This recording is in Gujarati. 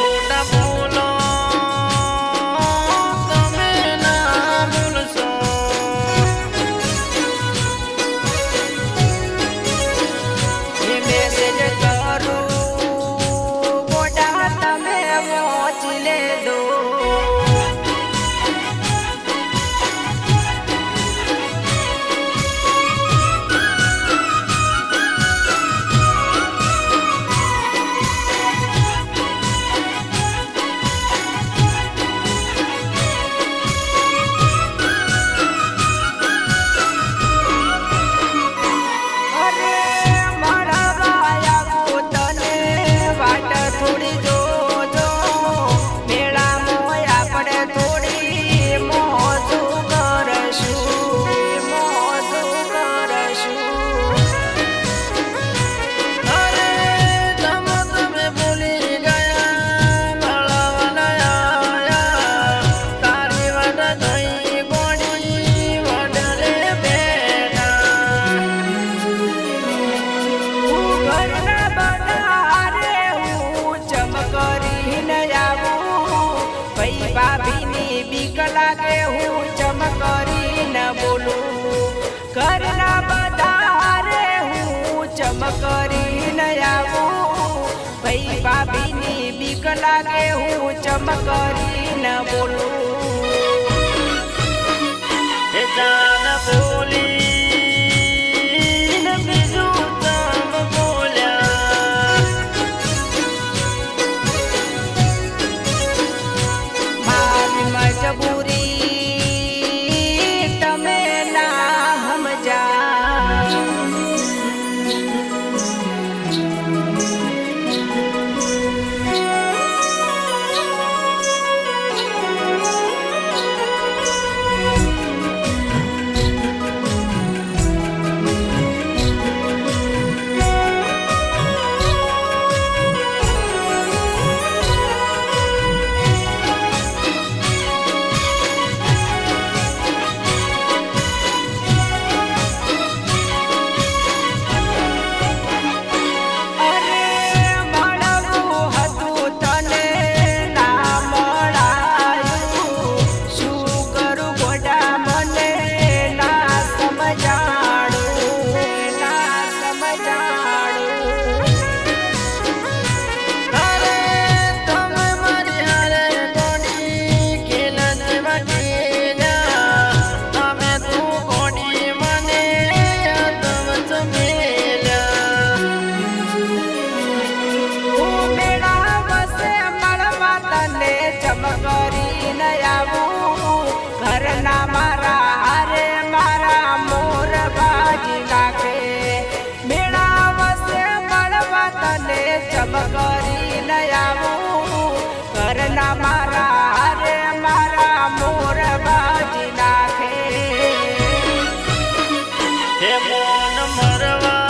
મોટા કરી આવું. ભાઈ ભાભીની બીક લાગે હું ચમ ચમકરીને બોલું. જાન જબ કરીને આવું. કરના મારા રે મારા મોર બાજી નાખે. મોન મરવા